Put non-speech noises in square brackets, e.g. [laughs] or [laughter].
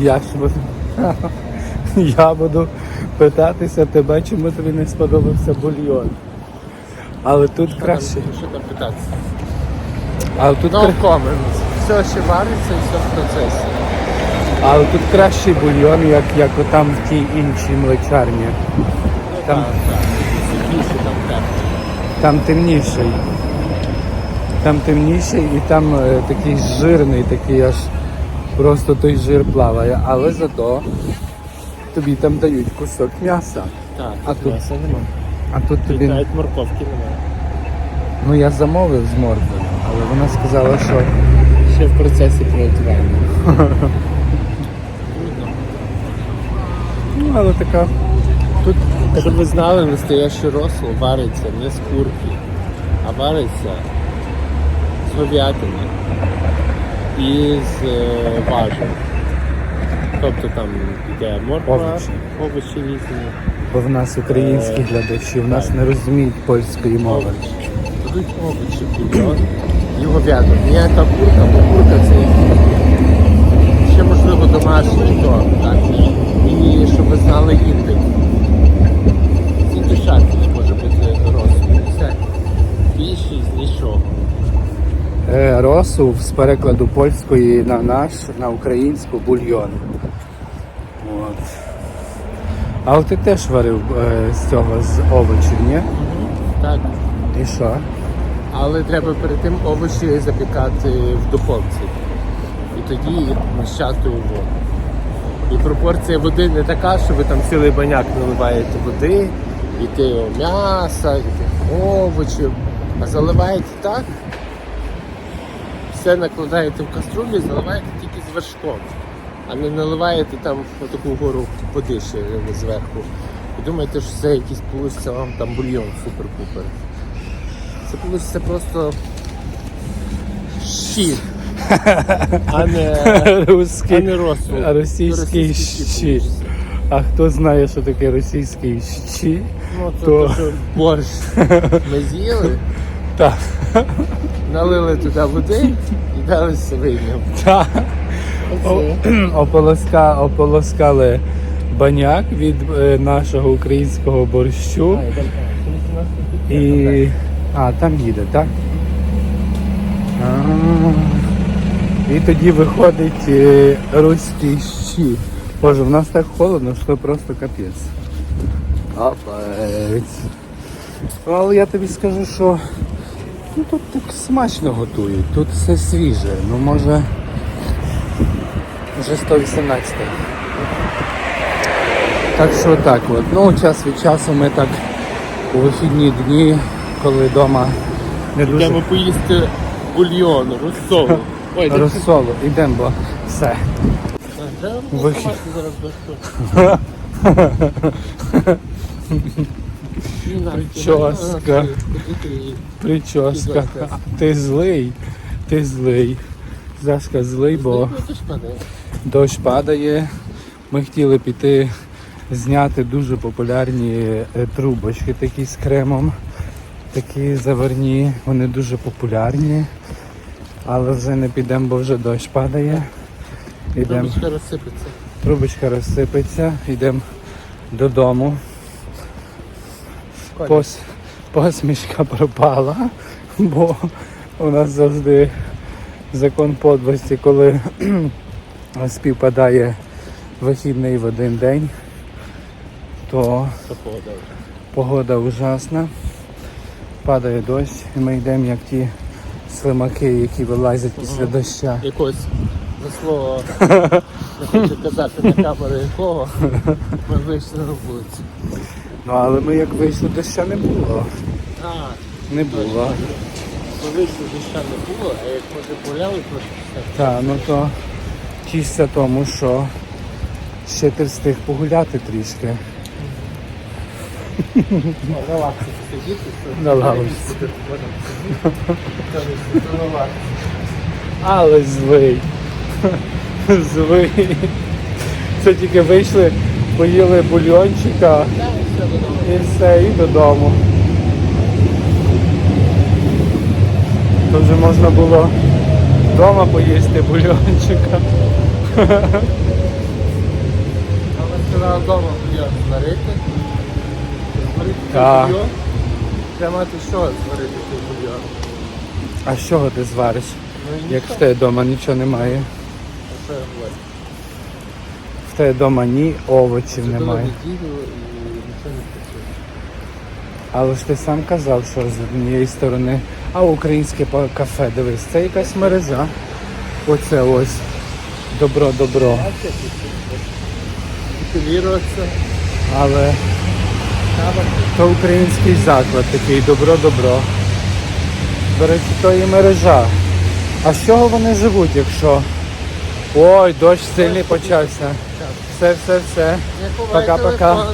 Я ж буду. Я буду питатися тебе, чому тобі не сподобався бульйон. Але тут краще. Що там питатися? Але тут, No кра- comments. Все ще вариться і все в процесі. але тут кращий бульйон, як, як отам в тій іншій млечарні. Там, Так, так. Там тепло. там темніший. Там темніший і там е, такий жирний, такий аж просто той жир плаває. Але зато тобі там дають кусок м'яса. Так, А тут? м'яса нема. А тут тобі. Навіть морковки немає. Ну я замовив з морквою, але вона сказала, що Ще в процесі приготування. ну але така. Тут Щоб ви знали, настояще росло вариться не з курки, а вариться з говядини і з е, важу. Тобто там йде морква, Овочі. овочі різні. бо в нас українські глядачі, в нас не розуміють польської мови. Будуть овочі, бульйон і говядина. Ніяка курка, бо курка це ще можливо домашній то. Так. І щоб ви знали індик. Ці дешевші може бути розсуд. Все. Більшість нічого. Е, Росу з перекладу польської на наш, на українську бульйон. От. А от ти теж варив е, з цього з овочів, ні? Так. І що? Але треба перед тим овочі запікати в духовці. І тоді їх вміщати у воду. І пропорція води не така, що ви там цілий баняк наливаєте води, і ти м'яса, і тих овочів, а заливаєте так, все накладаєте в каструлю заливаєте тільки з вершком, а не наливаєте там таку гору води ще зверху. І думаєте, що це якийсь получиться вам там бульйон супер-пупер. Це получиться просто щі, а не, а не розсуд. російський щі. А хто знає, що таке російський щі? Ну, це То- борщ ми з'їли, [laughs] Так. Налили туди води [laughs] і дали. О- [clears throat] Ополоска, ополоскали баняк від е, нашого українського борщу. І. А, там їде, так? А, І тоді виходить е, руський щі. Боже, в нас так холодно, що просто капець. Капець. Але я тобі скажу, що ну, смачно готують, тут все свіже. Ну може вже 118. Так що так от. Ну, час від часу ми так у вихідні дні, коли вдома не дуже Йдемо поїсти бульйон, розсолу. [laughs] Ой, розсолу, йдемо, бо все. Вихід. [laughs] Прическа. Прическа. Ти злий, ти злий. Зашка злий, бо дощ падає. Ми хотіли піти зняти дуже популярні е, трубочки такі з кремом. Такі заварні, вони дуже популярні. Але вже не підемо, бо вже дощ падає. Йдемо. Трубочка розсипеться. Трубочка розсипеться, йдемо додому. Пос, посмішка пропала, бо у нас завжди закон подлості, коли [clears throat] співпадає вихідний в один день, то погода ужасна, падає дощ, і ми йдемо як ті слимаки, які вилазять після доща. Якось за слово [laughs] не хочу казати на камеру якого. Ми вийшли на вулицю. Ну але ми як вийшли, доща не було. А, Не було. ми вийшли доща не було, а як ми гуляли трошки, так. Так, ну то тішся тому, що ще ти встиг погуляти трішки. На лавці. Сидіти, на лавці. Але злий. Злий. Це тільки вийшли, поїли бульйончика Так, і все і додому. То вже можна було вдома поїсти бульйончика. треба вдома бульйон зварити. Зварити бульйон. Треба мати що зварити цей бульйон. А з чого ти звариш? Ну Як в тебе вдома нічого немає. А що я говорю? В тебе вдома ні овочів Це було немає. неділю і. Але ж ти сам казав, що з однієї сторони, а українське кафе, дивись, це якась мережа. Оце ось. Добро, добро. Утиліруватися. Але то український заклад такий добро, добро. До речі, то і мережа. А з чого вони живуть, якщо. Ой, дощ сильний почався. Все, все, все. Пока-пока.